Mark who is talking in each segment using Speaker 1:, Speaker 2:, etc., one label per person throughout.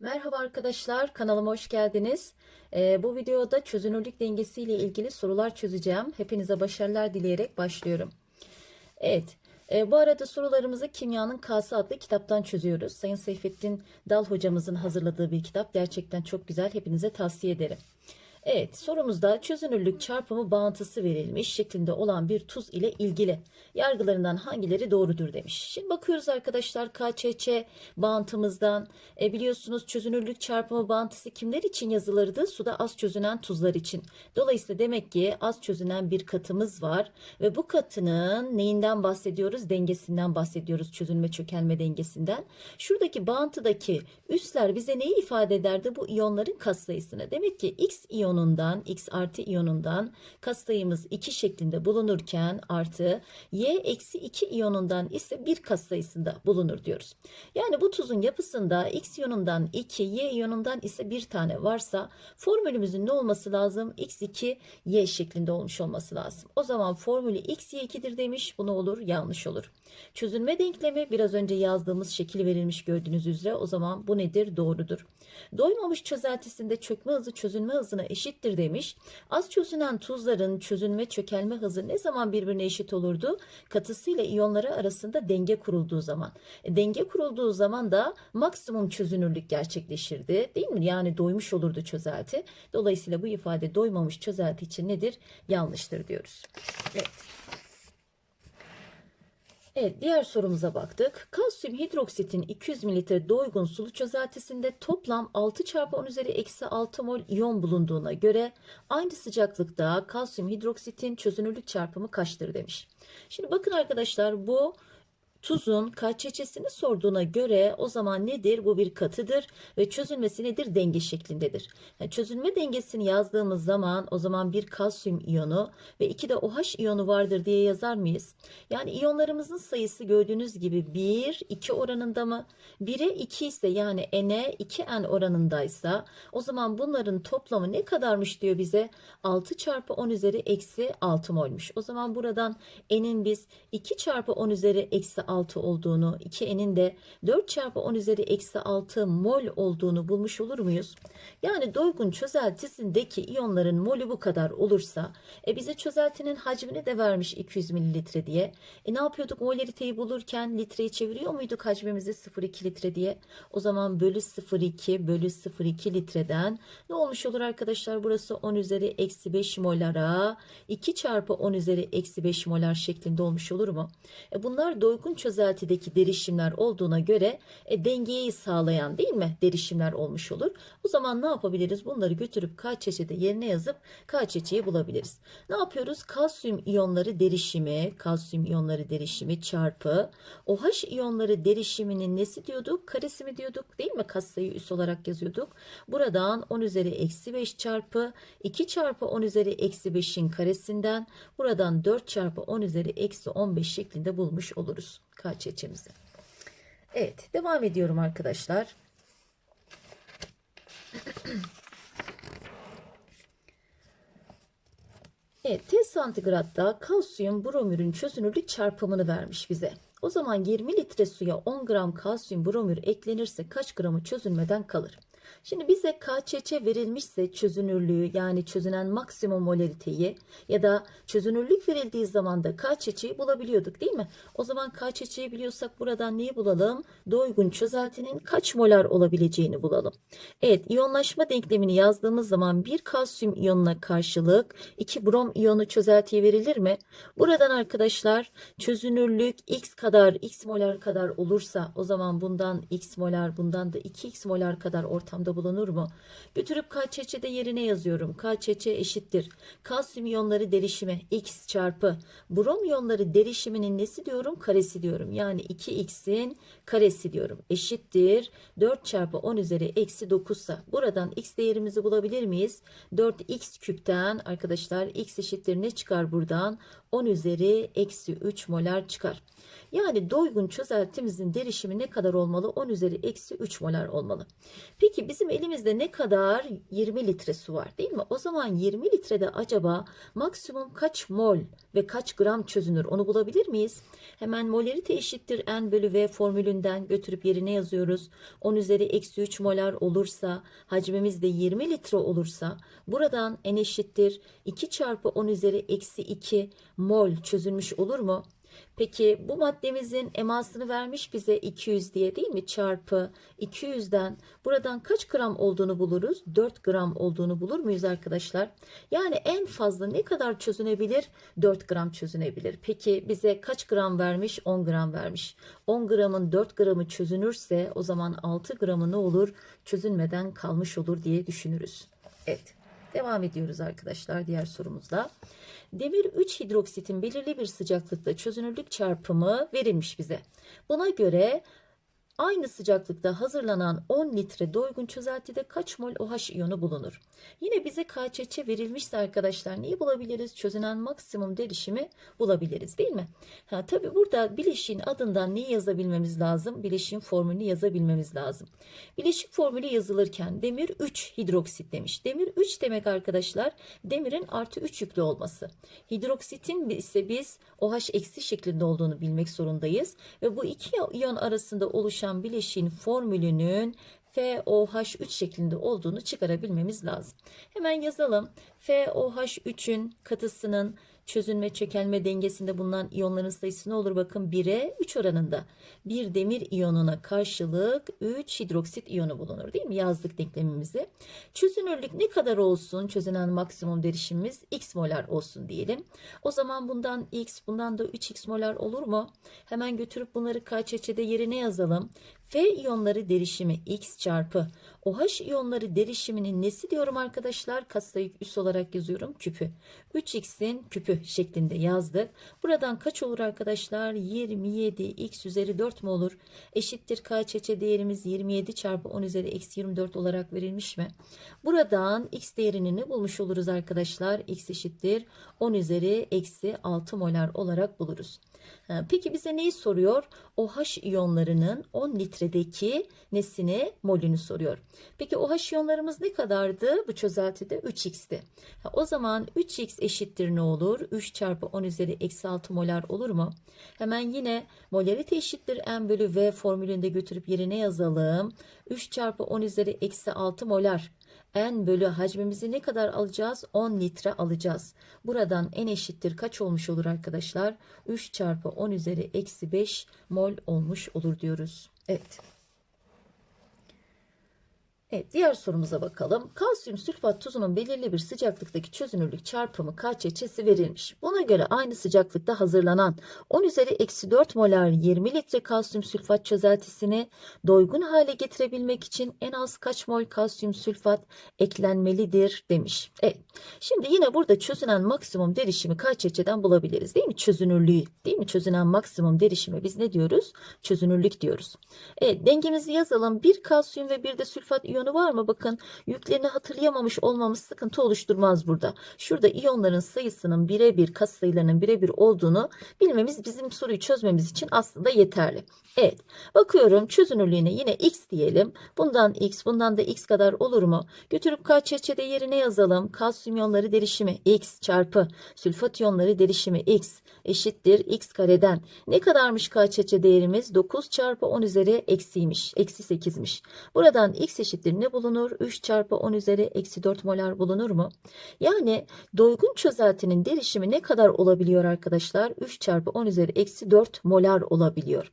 Speaker 1: Merhaba arkadaşlar, kanalıma hoş geldiniz. Ee, bu videoda çözünürlük dengesi ile ilgili sorular çözeceğim. Hepinize başarılar dileyerek başlıyorum. Evet, e, bu arada sorularımızı Kimyanın Kası adlı kitaptan çözüyoruz. Sayın Seyfettin Dal hocamızın hazırladığı bir kitap. Gerçekten çok güzel, hepinize tavsiye ederim. Evet, sorumuzda çözünürlük çarpımı bağıntısı verilmiş şeklinde olan bir tuz ile ilgili yargılarından hangileri doğrudur demiş. Şimdi bakıyoruz arkadaşlar KÇÇ bağıntımızdan e, biliyorsunuz çözünürlük çarpımı bağıntısı kimler için yazılırdı? Suda az çözünen tuzlar için. Dolayısıyla demek ki az çözünen bir katımız var ve bu katının neyinden bahsediyoruz? Dengesinden bahsediyoruz. Çözünme çökelme dengesinden. Şuradaki bağıntıdaki üsler bize neyi ifade ederdi? Bu iyonların katsayısını. Demek ki X iyonundan X artı iyonundan katsayımız 2 şeklinde bulunurken artı Y eksi 2 iyonundan ise bir katsayısında bulunur diyoruz. Yani bu tuzun yapısında X iyonundan 2, Y iyonundan ise bir tane varsa formülümüzün ne olması lazım? X2, Y şeklinde olmuş olması lazım. O zaman formülü X, Y2'dir demiş. Bu ne olur? Yanlış olur. Çözünme denklemi biraz önce yazdığımız şekil verilmiş gördüğünüz üzere. O zaman bu nedir? Doğrudur. Doymamış çözeltisinde çökme hızı çözünme hızına eşittir demiş. Az çözünen tuzların çözünme çökelme hızı ne zaman birbirine eşit olurdu? Katısıyla iyonları arasında denge kurulduğu zaman. E, denge kurulduğu zaman da maksimum çözünürlük gerçekleşirdi. Değil mi? Yani doymuş olurdu çözelti. Dolayısıyla bu ifade doymamış çözelti için nedir? Yanlıştır diyoruz. Evet. Evet, diğer sorumuza baktık. Kalsiyum hidroksitin 200 ml doygun sulu çözeltisinde toplam 6 çarpı 10 üzeri eksi 6 mol iyon bulunduğuna göre aynı sıcaklıkta kalsiyum hidroksitin çözünürlük çarpımı kaçtır demiş. Şimdi bakın arkadaşlar bu tuzun KÇÇ'sini sorduğuna göre o zaman nedir? Bu bir katıdır ve çözülmesi nedir? Denge şeklindedir. Yani çözülme dengesini yazdığımız zaman o zaman bir kalsiyum iyonu ve iki de OH iyonu vardır diye yazar mıyız? Yani iyonlarımızın sayısı gördüğünüz gibi 1, 2 oranında mı? 1'e 2 ise yani N'e 2N oranındaysa o zaman bunların toplamı ne kadarmış diyor bize? 6 çarpı 10 üzeri eksi 6 molmuş. O zaman buradan N'in biz 2 çarpı 10 üzeri eksi 6 olduğunu, 2n'in de 4 çarpı 10 üzeri eksi 6 mol olduğunu bulmuş olur muyuz? Yani doygun çözeltisindeki iyonların molü bu kadar olursa, e bize çözeltinin hacmini de vermiş 200 mililitre diye. E ne yapıyorduk molariteyi bulurken litreye çeviriyor muyduk hacmimizi 0,2 litre diye? O zaman bölü 0,2 bölü 0,2 litreden ne olmuş olur arkadaşlar? Burası 10 üzeri eksi 5 molara 2 çarpı 10 üzeri eksi 5 molar şeklinde olmuş olur mu? E bunlar doygun çözeltideki derişimler olduğuna göre e, dengeyi sağlayan değil mi derişimler olmuş olur. O zaman ne yapabiliriz? Bunları götürüp KÇÇ'de yerine yazıp KÇÇ'yi bulabiliriz. Ne yapıyoruz? Kalsiyum iyonları derişimi, kalsiyum iyonları derişimi çarpı OH iyonları derişiminin nesi diyorduk? Karesi mi diyorduk? Değil mi? Katsayı üs olarak yazıyorduk. Buradan 10 üzeri eksi 5 çarpı 2 çarpı 10 üzeri eksi 5'in karesinden buradan 4 çarpı 10 üzeri eksi 15 şeklinde bulmuş oluruz KÇÇ'mizi. Evet devam ediyorum arkadaşlar. Evet T santigratta kalsiyum bromürün çözünürlük çarpımını vermiş bize. O zaman 20 litre suya 10 gram kalsiyum bromür eklenirse kaç gramı çözülmeden kalır? Şimdi bize KÇÇ verilmişse çözünürlüğü yani çözünen maksimum molariteyi ya da çözünürlük verildiği zaman da KÇÇ'yi bulabiliyorduk değil mi? O zaman KÇÇ'yi biliyorsak buradan neyi bulalım? Doygun çözeltinin kaç molar olabileceğini bulalım. Evet iyonlaşma denklemini yazdığımız zaman bir kalsiyum iyonuna karşılık iki brom iyonu çözeltiye verilir mi? Buradan arkadaşlar çözünürlük x kadar x molar kadar olursa o zaman bundan x molar bundan da 2x molar kadar ortamda bulunur mu? Götürüp KÇÇ'de yerine yazıyorum. KÇÇ eşittir. Kalsiyum iyonları derişimi x çarpı brom iyonları derişiminin nesi diyorum? Karesi diyorum. Yani 2x'in karesi diyorum. Eşittir. 4 çarpı 10 üzeri eksi 9 ise buradan x değerimizi bulabilir miyiz? 4x küpten arkadaşlar x eşittir ne çıkar buradan? 10 üzeri eksi 3 molar çıkar. Yani doygun çözeltimizin derişimi ne kadar olmalı? 10 üzeri eksi 3 molar olmalı. Peki bizim elimizde ne kadar 20 litre su var değil mi? O zaman 20 litrede acaba maksimum kaç mol ve kaç gram çözünür onu bulabilir miyiz? Hemen molarite eşittir N bölü V formülünden götürüp yerine yazıyoruz. 10 üzeri eksi 3 molar olursa hacmimiz de 20 litre olursa buradan N eşittir 2 çarpı 10 üzeri eksi 2 mol çözülmüş olur mu? Peki bu maddemizin emasını vermiş bize 200 diye değil mi? Çarpı 200'den buradan kaç gram olduğunu buluruz? 4 gram olduğunu bulur muyuz arkadaşlar? Yani en fazla ne kadar çözünebilir? 4 gram çözünebilir. Peki bize kaç gram vermiş? 10 gram vermiş. 10 gramın 4 gramı çözünürse o zaman 6 gramı ne olur? Çözünmeden kalmış olur diye düşünürüz. Evet. Devam ediyoruz arkadaşlar diğer sorumuzda. Demir 3 hidroksitin belirli bir sıcaklıkta çözünürlük çarpımı verilmiş bize. Buna göre aynı sıcaklıkta hazırlanan 10 litre doygun çözeltide kaç mol OH iyonu bulunur? Yine bize KÇÇ verilmişse arkadaşlar neyi bulabiliriz? Çözünen maksimum derişimi bulabiliriz değil mi? Ha, tabii burada bileşiğin adından neyi yazabilmemiz lazım? Bileşiğin formülünü yazabilmemiz lazım. Bileşik formülü yazılırken demir 3 hidroksit demiş. Demir 3 demek arkadaşlar demirin artı 3 yüklü olması. Hidroksitin ise biz OH eksi şeklinde olduğunu bilmek zorundayız. Ve bu iki iyon arasında oluşan bileşiğin formülünün FOH3 şeklinde olduğunu çıkarabilmemiz lazım. Hemen yazalım. FOH3'ün katısının çözünme çökelme dengesinde bulunan iyonların sayısı ne olur bakın 1'e 3 oranında. Bir demir iyonuna karşılık 3 hidroksit iyonu bulunur değil mi? Yazdık denklemimizi. Çözünürlük ne kadar olsun? Çözünen maksimum derişimimiz x molar olsun diyelim. O zaman bundan x bundan da 3x molar olur mu? Hemen götürüp bunları KÇÇ'de yerine yazalım. F iyonları derişimi x çarpı OH iyonları derişiminin nesi diyorum arkadaşlar? Katsayı üs olarak yazıyorum küpü. 3x'in küpü şeklinde yazdık. Buradan kaç olur arkadaşlar? 27 x üzeri 4 mu olur? Eşittir KÇÇ değerimiz 27 çarpı 10 üzeri eksi 24 olarak verilmiş mi? Buradan x değerini ne bulmuş oluruz arkadaşlar? x eşittir 10 üzeri eksi 6 molar olarak buluruz. Peki bize neyi soruyor? OH iyonlarının 10 litredeki nesini molünü soruyor. Peki OH iyonlarımız ne kadardı? Bu çözeltide 3x'ti. O zaman 3x eşittir ne olur? 3 çarpı 10 üzeri eksi 6 molar olur mu? Hemen yine molarite eşittir n bölü v formülünde götürüp yerine yazalım. 3 çarpı 10 üzeri eksi 6 molar. N bölü hacmimizi ne kadar alacağız? 10 litre alacağız. Buradan N eşittir kaç olmuş olur arkadaşlar? 3 çarpı 10 üzeri eksi 5 mol olmuş olur diyoruz. Evet. Evet, diğer sorumuza bakalım. Kalsiyum sülfat tuzunun belirli bir sıcaklıktaki çözünürlük çarpımı KÇÇ'si verilmiş. Buna göre aynı sıcaklıkta hazırlanan 10 üzeri eksi 4 molar 20 litre kalsiyum sülfat çözeltisini doygun hale getirebilmek için en az kaç mol kalsiyum sülfat eklenmelidir demiş. Evet. Şimdi yine burada çözünen maksimum derişimi KÇÇ'den bulabiliriz değil mi? Çözünürlüğü değil mi? Çözünen maksimum derişimi biz ne diyoruz? Çözünürlük diyoruz. Evet, dengemizi yazalım. Bir kalsiyum ve bir de sülfat iyonu var mı? Bakın yüklerini hatırlayamamış olmamız sıkıntı oluşturmaz burada. Şurada iyonların sayısının birebir kat sayılarının birebir olduğunu bilmemiz bizim soruyu çözmemiz için aslında yeterli. Evet bakıyorum çözünürlüğüne yine x diyelim. Bundan x bundan da x kadar olur mu? Götürüp KÇÇ'de yerine yazalım. Kalsiyum iyonları derişimi x çarpı sülfat iyonları derişimi x eşittir x kareden. Ne kadarmış KÇÇ değerimiz? 9 çarpı 10 üzeri eksiymiş. Eksi 8'miş. Buradan x eşittir ne bulunur? 3 çarpı 10 üzeri eksi 4 molar bulunur mu? Yani doygun çözeltinin derişimi ne kadar olabiliyor arkadaşlar? 3 çarpı 10 üzeri eksi 4 molar olabiliyor.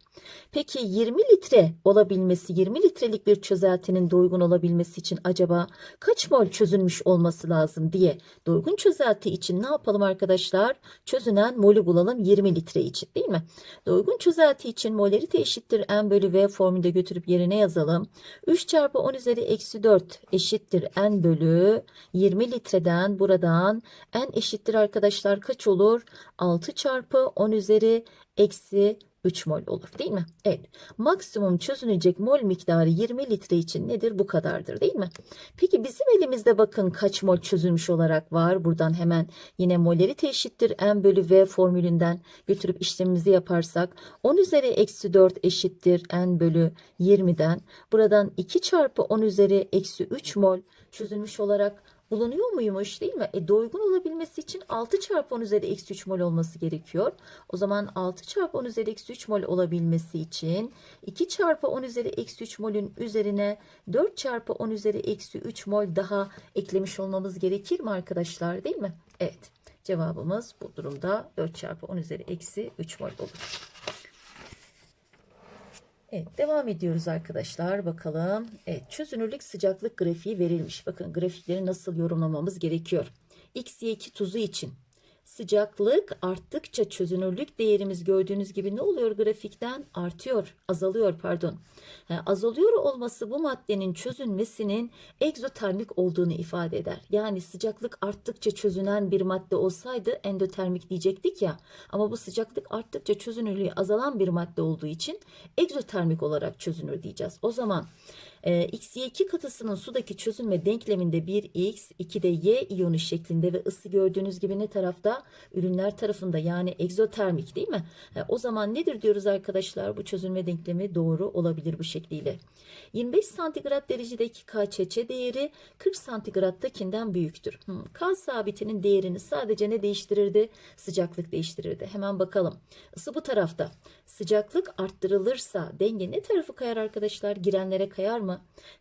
Speaker 1: Peki 20 litre olabilmesi, 20 litrelik bir çözeltinin doygun olabilmesi için acaba kaç mol çözülmüş olması lazım diye doygun çözelti için ne yapalım arkadaşlar? Çözünen molü bulalım 20 litre için değil mi? Doygun çözelti için molarite eşittir n bölü v formülde götürüp yerine yazalım. 3 çarpı 10 üzeri eksi 4 eşittir n bölü 20 litreden buradan n eşittir arkadaşlar kaç olur? 6 çarpı 10 üzeri eksi 3 mol olur değil mi? Evet. Maksimum çözünecek mol miktarı 20 litre için nedir? Bu kadardır değil mi? Peki bizim elimizde bakın kaç mol çözülmüş olarak var. Buradan hemen yine molarite eşittir M bölü V formülünden götürüp işlemimizi yaparsak 10 üzeri eksi 4 eşittir N bölü 20'den. Buradan 2 çarpı 10 üzeri eksi 3 mol çözülmüş olarak bulunuyor muymuş değil mi? E doygun olabilmesi için 6 çarpı 10 üzeri eksi 3 mol olması gerekiyor. O zaman 6 çarpı 10 üzeri eksi 3 mol olabilmesi için 2 çarpı 10 üzeri eksi 3 molün üzerine 4 çarpı 10 üzeri eksi 3 mol daha eklemiş olmamız gerekir mi arkadaşlar değil mi? Evet. Cevabımız bu durumda 4 çarpı 10 üzeri eksi 3 mol olur. Evet devam ediyoruz arkadaşlar bakalım. Evet çözünürlük sıcaklık grafiği verilmiş. Bakın grafikleri nasıl yorumlamamız gerekiyor. X, Y2 tuzu için sıcaklık arttıkça çözünürlük değerimiz gördüğünüz gibi ne oluyor grafikten? Artıyor, azalıyor pardon. Ha, azalıyor olması bu maddenin çözünmesinin egzotermik olduğunu ifade eder. Yani sıcaklık arttıkça çözünen bir madde olsaydı endotermik diyecektik ya. Ama bu sıcaklık arttıkça çözünürlüğü azalan bir madde olduğu için egzotermik olarak çözünür diyeceğiz. O zaman e, X2 katısının sudaki çözünme denkleminde 1X, 2'de Y iyonu şeklinde ve ısı gördüğünüz gibi ne tarafta? Ürünler tarafında yani egzotermik değil mi? E, o zaman nedir diyoruz arkadaşlar? Bu çözünme denklemi doğru olabilir bu şekliyle. 25 santigrat derecedeki KÇÇ değeri 40 santigrattakinden büyüktür. Hmm, K sabitinin değerini sadece ne değiştirirdi? Sıcaklık değiştirirdi. Hemen bakalım. Isı bu tarafta. Sıcaklık arttırılırsa denge ne tarafı kayar arkadaşlar? Girenlere kayar mı?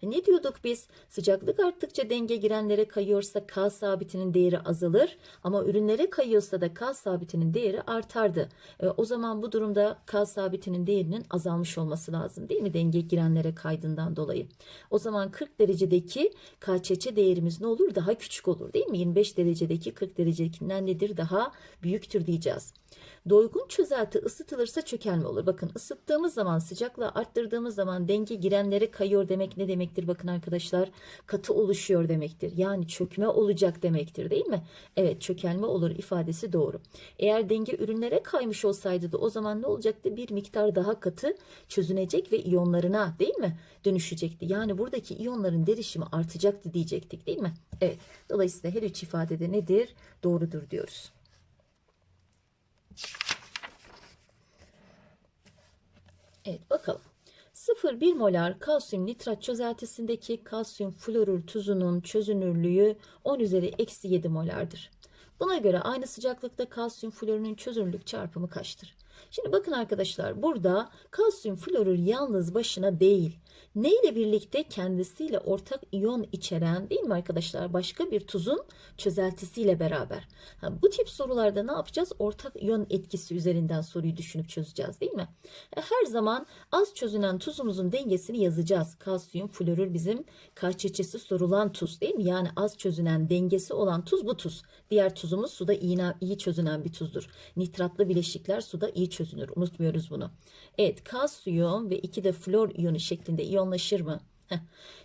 Speaker 1: E ne diyorduk biz? Sıcaklık arttıkça denge girenlere kayıyorsa K sabitinin değeri azalır ama ürünlere kayıyorsa da K sabitinin değeri artardı. E, o zaman bu durumda K sabitinin değerinin azalmış olması lazım değil mi? Denge girenlere kaydığından dolayı. O zaman 40 derecedeki KÇÇ değerimiz ne olur? Daha küçük olur değil mi? 25 derecedeki 40 derecedekinden nedir? Daha büyüktür diyeceğiz. Doygun çözelti ısıtılırsa çökelme olur. Bakın ısıttığımız zaman sıcaklığı arttırdığımız zaman denge girenlere kayıyor demek ne demektir? Bakın arkadaşlar katı oluşuyor demektir. Yani çökme olacak demektir değil mi? Evet çökelme olur ifadesi doğru. Eğer denge ürünlere kaymış olsaydı da o zaman ne olacaktı? Bir miktar daha katı çözünecek ve iyonlarına değil mi? Dönüşecekti. Yani buradaki iyonların derişimi artacaktı diyecektik değil mi? Evet. Dolayısıyla her üç ifadede nedir? Doğrudur diyoruz. Evet bakalım. 0,1 molar kalsiyum nitrat çözeltisindeki kalsiyum florür tuzunun çözünürlüğü 10 üzeri eksi 7 molardır. Buna göre aynı sıcaklıkta kalsiyum florürün çözünürlük çarpımı kaçtır? Şimdi bakın arkadaşlar burada kalsiyum florür yalnız başına değil. Ne ile birlikte kendisiyle ortak iyon içeren değil mi arkadaşlar? Başka bir tuzun çözeltisiyle beraber. Ha, bu tip sorularda ne yapacağız? Ortak iyon etkisi üzerinden soruyu düşünüp çözeceğiz değil mi? E, her zaman az çözünen tuzumuzun dengesini yazacağız. Kalsiyum florür bizim KÇÇ'si sorulan tuz değil mi? Yani az çözünen dengesi olan tuz bu tuz. Diğer tuzumuz suda iyi, iyi çözünen bir tuzdur. Nitratlı bileşikler suda iyi çözünür. Unutmuyoruz bunu. Evet kalsiyum ve 2 de flor iyonu şeklinde iyonlaşır mı?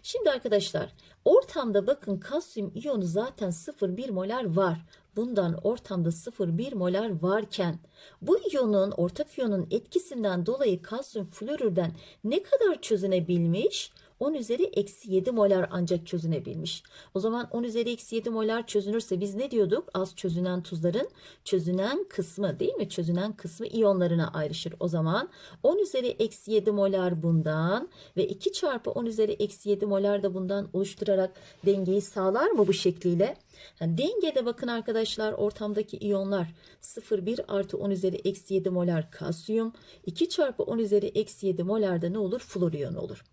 Speaker 1: Şimdi arkadaşlar ortamda bakın kalsiyum iyonu zaten 0,1 molar var. Bundan ortamda 0,1 molar varken bu iyonun ortak iyonun etkisinden dolayı kalsiyum florürden ne kadar çözünebilmiş? 10 üzeri eksi 7 molar ancak çözünebilmiş. O zaman 10 üzeri eksi 7 molar çözünürse biz ne diyorduk? Az çözünen tuzların çözünen kısmı değil mi? Çözünen kısmı iyonlarına ayrışır. O zaman 10 üzeri eksi 7 molar bundan ve 2 çarpı 10 üzeri eksi 7 molar da bundan oluşturarak dengeyi sağlar mı bu şekliyle? Yani dengede bakın arkadaşlar ortamdaki iyonlar 0,1 artı 10 üzeri eksi 7 molar kalsiyum 2 çarpı 10 üzeri eksi 7 molar da ne olur? Flor iyonu olur.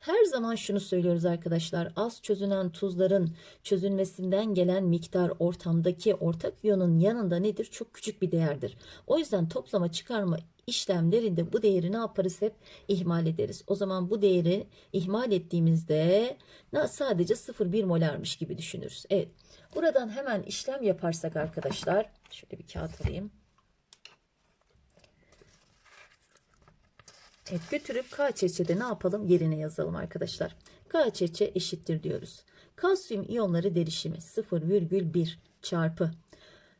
Speaker 1: Her zaman şunu söylüyoruz arkadaşlar. Az çözünen tuzların çözünmesinden gelen miktar ortamdaki ortak iyonun yanında nedir? Çok küçük bir değerdir. O yüzden toplama çıkarma işlemlerinde bu değeri ne yaparız hep ihmal ederiz. O zaman bu değeri ihmal ettiğimizde sadece 0,1 molarmış gibi düşünürüz. Evet. Buradan hemen işlem yaparsak arkadaşlar şöyle bir kağıt alayım. Evet götürüp KÇÇ'de ne yapalım? Yerine yazalım arkadaşlar. KÇÇ eşittir diyoruz. Kalsiyum iyonları derişimi 0,1 çarpı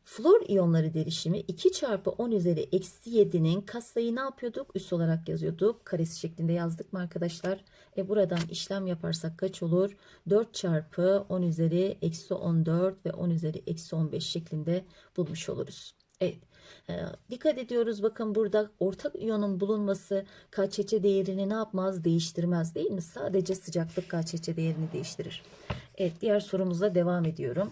Speaker 1: Flor iyonları derişimi 2 çarpı 10 üzeri eksi 7'nin katsayı ne yapıyorduk? Üs olarak yazıyorduk. Karesi şeklinde yazdık mı arkadaşlar? E buradan işlem yaparsak kaç olur? 4 çarpı 10 üzeri eksi 14 ve 10 üzeri eksi 15 şeklinde bulmuş oluruz. Evet. Ee, dikkat ediyoruz bakın burada ortak iyonun bulunması KÇÇ değerini ne yapmaz? Değiştirmez değil mi? Sadece sıcaklık KÇÇ değerini değiştirir. Evet diğer sorumuzla devam ediyorum.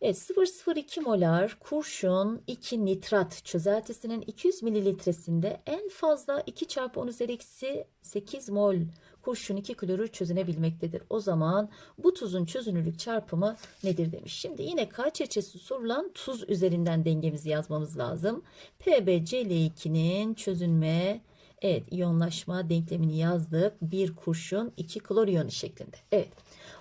Speaker 1: Evet 0,02 molar kurşun 2 nitrat çözeltisinin 200 mililitresinde en fazla 2 çarpı 10 üzeri eksi 8 mol kurşun 2 klorür çözünebilmektedir. O zaman bu tuzun çözünürlük çarpımı nedir demiş. Şimdi yine KÇÇ'si sorulan tuz üzerinden dengemizi yazmamız lazım. PbCl2'nin çözünme Evet iyonlaşma denklemini yazdık. Bir kurşun iki klor iyonu şeklinde. Evet.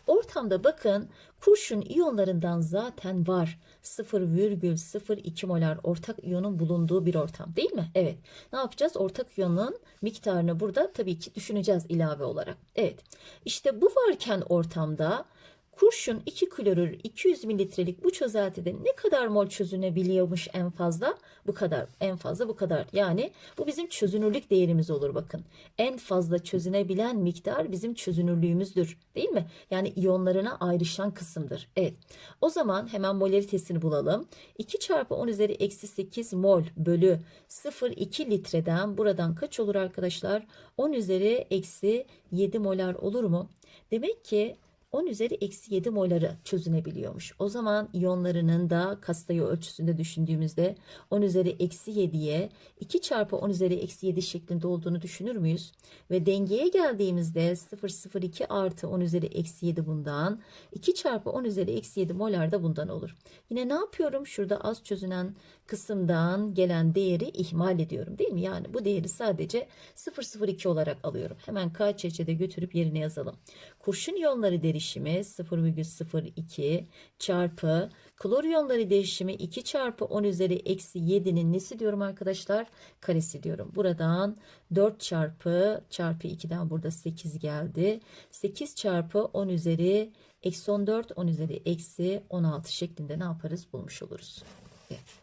Speaker 1: Ortamda bakın kurşun iyonlarından zaten var. 0,02 molar ortak iyonun bulunduğu bir ortam değil mi? Evet. Ne yapacağız? Ortak iyonun miktarını burada tabii ki düşüneceğiz ilave olarak. Evet. İşte bu varken ortamda kurşun 2 klorür 200 mililitrelik bu çözeltide ne kadar mol çözünebiliyormuş en fazla? Bu kadar. En fazla bu kadar. Yani bu bizim çözünürlük değerimiz olur bakın. En fazla çözünebilen miktar bizim çözünürlüğümüzdür. Değil mi? Yani iyonlarına ayrışan kısımdır. Evet. O zaman hemen molaritesini bulalım. 2 çarpı 10 üzeri eksi 8 mol bölü 0,2 litreden buradan kaç olur arkadaşlar? 10 üzeri eksi 7 molar olur mu? Demek ki 10 üzeri eksi 7 moları çözünebiliyormuş. O zaman iyonlarının da kastayı ölçüsünde düşündüğümüzde 10 üzeri eksi 7'ye 2 çarpı 10 üzeri eksi 7 şeklinde olduğunu düşünür müyüz? Ve dengeye geldiğimizde 0,02 artı 10 üzeri eksi 7 bundan 2 çarpı 10 üzeri eksi 7 molar da bundan olur. Yine ne yapıyorum? Şurada az çözünen kısımdan gelen değeri ihmal ediyorum değil mi? Yani bu değeri sadece 0,02 olarak alıyorum. Hemen KÇÇ'de götürüp yerine yazalım. Kurşun iyonları derişimi 0,02 çarpı klor iyonları derişimi 2 çarpı 10 üzeri eksi 7'nin nesi diyorum arkadaşlar? Karesi diyorum. Buradan 4 çarpı çarpı 2'den burada 8 geldi. 8 çarpı 10 üzeri eksi 14 10 üzeri eksi 16 şeklinde ne yaparız? Bulmuş oluruz. Evet.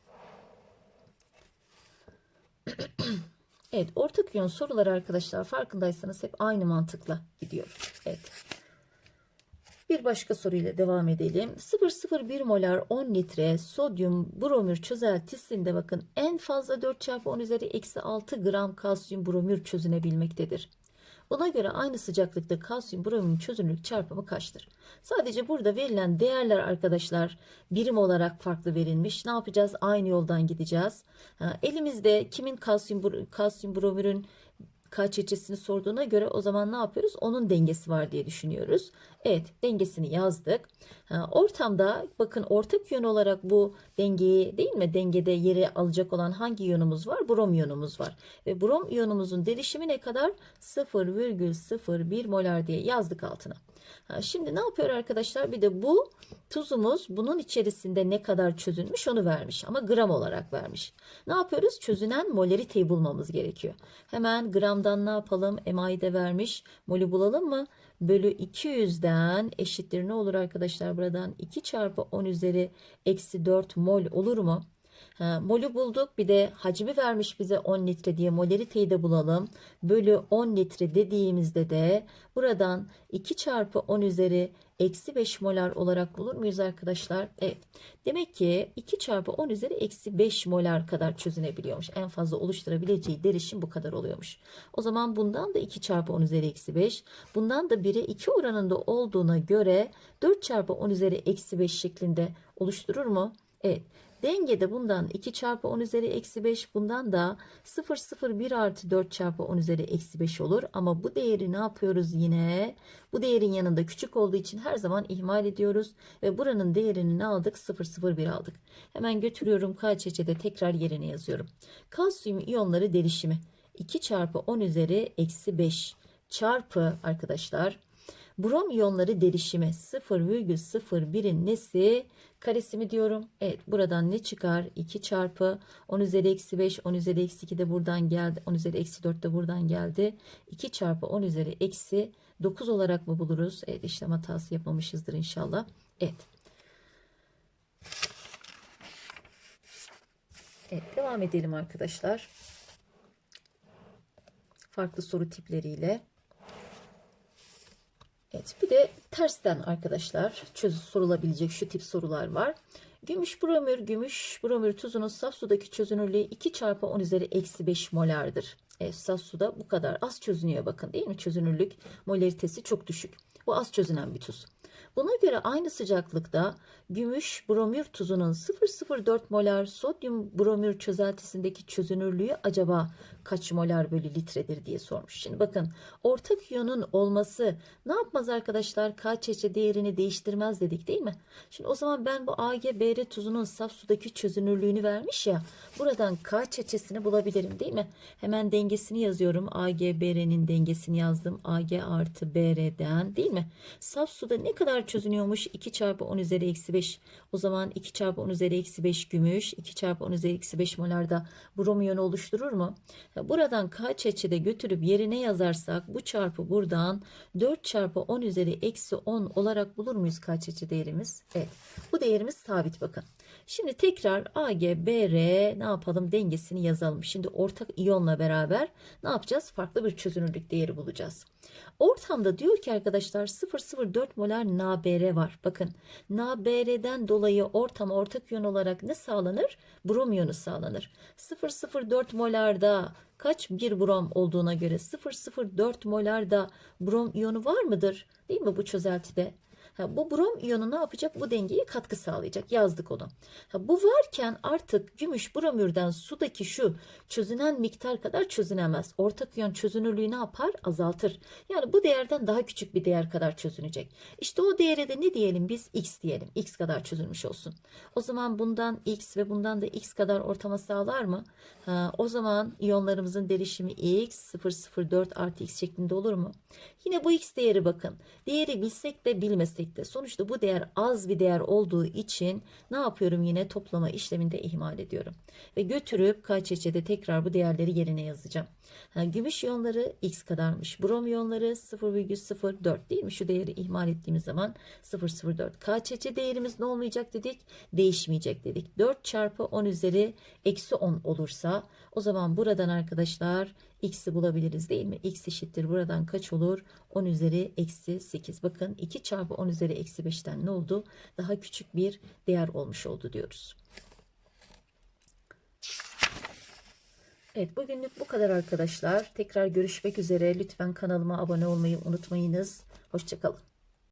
Speaker 1: Evet, ortak iyon soruları arkadaşlar farkındaysanız hep aynı mantıkla gidiyor. Evet. Bir başka soruyla devam edelim. 0,01 molar 10 litre sodyum bromür çözeltisinde bakın en fazla 4 çarpı 10 üzeri eksi 6 gram kalsiyum bromür çözünebilmektedir. Buna göre aynı sıcaklıkta kalsiyum bromür çözünürlük çarpımı kaçtır? Sadece burada verilen değerler arkadaşlar birim olarak farklı verilmiş. Ne yapacağız? Aynı yoldan gideceğiz. Elimizde kimin kalsiyum, kalsiyum bromürün KÇÇ'sini sorduğuna göre o zaman ne yapıyoruz? Onun dengesi var diye düşünüyoruz. Evet dengesini yazdık. Ortamda bakın ortak yön olarak bu dengeyi değil mi? Dengede yeri alacak olan hangi iyonumuz var? Brom iyonumuz var. Ve brom iyonumuzun derişimi ne kadar? 0,01 molar diye yazdık altına. Ha, şimdi ne yapıyor arkadaşlar? Bir de bu tuzumuz bunun içerisinde ne kadar çözülmüş onu vermiş ama gram olarak vermiş. Ne yapıyoruz? Çözünen molariteyi bulmamız gerekiyor. Hemen gramdan ne yapalım? MI'yi de vermiş. Molü bulalım mı? Bölü 200'den eşittir ne olur arkadaşlar buradan 2 çarpı 10 üzeri eksi 4 mol olur mu? Ha, molü bulduk. Bir de hacmi vermiş bize 10 litre diye molariteyi de bulalım. Bölü 10 litre dediğimizde de buradan 2 çarpı 10 üzeri eksi 5 molar olarak bulur muyuz arkadaşlar? Evet. Demek ki 2 çarpı 10 üzeri eksi 5 molar kadar çözünebiliyormuş. En fazla oluşturabileceği derişim bu kadar oluyormuş. O zaman bundan da 2 çarpı 10 üzeri eksi 5. Bundan da 1'e 2 oranında olduğuna göre 4 çarpı 10 üzeri eksi 5 şeklinde oluşturur mu? Evet. Dengede bundan 2 çarpı 10 üzeri eksi 5 bundan da 0,01 artı 4 çarpı 10 üzeri eksi 5 olur. Ama bu değeri ne yapıyoruz yine? Bu değerin yanında küçük olduğu için her zaman ihmal ediyoruz. Ve buranın değerini ne aldık? 0,01 aldık. Hemen götürüyorum KÇÇ'de tekrar yerine yazıyorum. Kalsiyum iyonları derişimi 2 çarpı 10 üzeri eksi 5 çarpı arkadaşlar Brom iyonları derişimi 0,01'in nesi? Karesi diyorum? Evet buradan ne çıkar? 2 çarpı 10 üzeri eksi 5 10 üzeri eksi 2 de buradan geldi. 10 üzeri eksi 4 de buradan geldi. 2 çarpı 10 üzeri eksi 9 olarak mı buluruz? Evet işlem hatası yapmamışızdır inşallah. Evet. Evet devam edelim arkadaşlar. Farklı soru tipleriyle. Evet bir de tersten arkadaşlar çöz sorulabilecek şu tip sorular var. Gümüş bromür, gümüş bromür tuzunun saf sudaki çözünürlüğü 2 çarpı 10 üzeri eksi 5 molardır. Evet, saf suda bu kadar az çözünüyor bakın değil mi? Çözünürlük molaritesi çok düşük. Bu az çözünen bir tuz. Buna göre aynı sıcaklıkta gümüş bromür tuzunun 0,04 molar sodyum bromür çözeltisindeki çözünürlüğü acaba kaç molar bölü litredir diye sormuş. Şimdi bakın ortak iyonun olması ne yapmaz arkadaşlar? KÇC değerini değiştirmez dedik değil mi? Şimdi o zaman ben bu AgBr tuzunun saf sudaki çözünürlüğünü vermiş ya. Buradan KÇC'sini bulabilirim değil mi? Hemen dengesini yazıyorum. AgBr'nin dengesini yazdım. Ag artı Br'den değil mi? Saf suda ne kadar çözünüyormuş? 2 çarpı 10 üzeri eksi 5. O zaman 2 çarpı 10 üzeri eksi 5 gümüş. 2 çarpı 10 üzeri eksi 5 molarda brom iyonu oluşturur mu? Buradan KÇC'de götürüp yerine yazarsak bu çarpı buradan 4 çarpı 10 üzeri eksi 10 olarak bulur muyuz KÇC değerimiz? Evet. Bu değerimiz sabit bakın. Şimdi tekrar Ag, Br ne yapalım dengesini yazalım. Şimdi ortak iyonla beraber ne yapacağız? Farklı bir çözünürlük değeri bulacağız. Ortamda diyor ki arkadaşlar 0,04 molar NaBr var. Bakın NaBr'den dolayı ortama ortak iyon olarak ne sağlanır? Brom iyonu sağlanır. 0,04 molarda kaç bir brom olduğuna göre 0,04 molarda brom iyonu var mıdır? Değil mi bu çözeltide? Ha, bu brom iyonu ne yapacak? Bu dengeye katkı sağlayacak. Yazdık onu. Ha, bu varken artık gümüş bromürden sudaki şu çözünen miktar kadar çözünemez. Ortak iyon çözünürlüğü ne yapar? Azaltır. Yani bu değerden daha küçük bir değer kadar çözünecek. İşte o değere de ne diyelim biz? X diyelim. X kadar çözülmüş olsun. O zaman bundan X ve bundan da X kadar ortama sağlar mı? Ha, o zaman iyonlarımızın derişimi X 0,04 artı X şeklinde olur mu? Yine bu X değeri bakın. Değeri bilsek de bilmesek de sonuçta bu değer az bir değer olduğu için ne yapıyorum yine toplama işleminde ihmal ediyorum. Ve götürüp KÇÇ'de tekrar bu değerleri yerine yazacağım. Ha, gümüş iyonları X kadarmış. Brom iyonları 0,04 değil mi? Şu değeri ihmal ettiğimiz zaman 0,04. KÇÇ değerimiz ne olmayacak dedik? Değişmeyecek dedik. 4 çarpı 10 üzeri eksi 10 olursa o zaman buradan arkadaşlar x'i bulabiliriz değil mi? x eşittir buradan kaç olur? 10 üzeri eksi 8. Bakın 2 çarpı 10 üzeri eksi 5'ten ne oldu? Daha küçük bir değer olmuş oldu diyoruz. Evet bugünlük bu kadar arkadaşlar. Tekrar görüşmek üzere. Lütfen kanalıma abone olmayı unutmayınız. Hoşçakalın.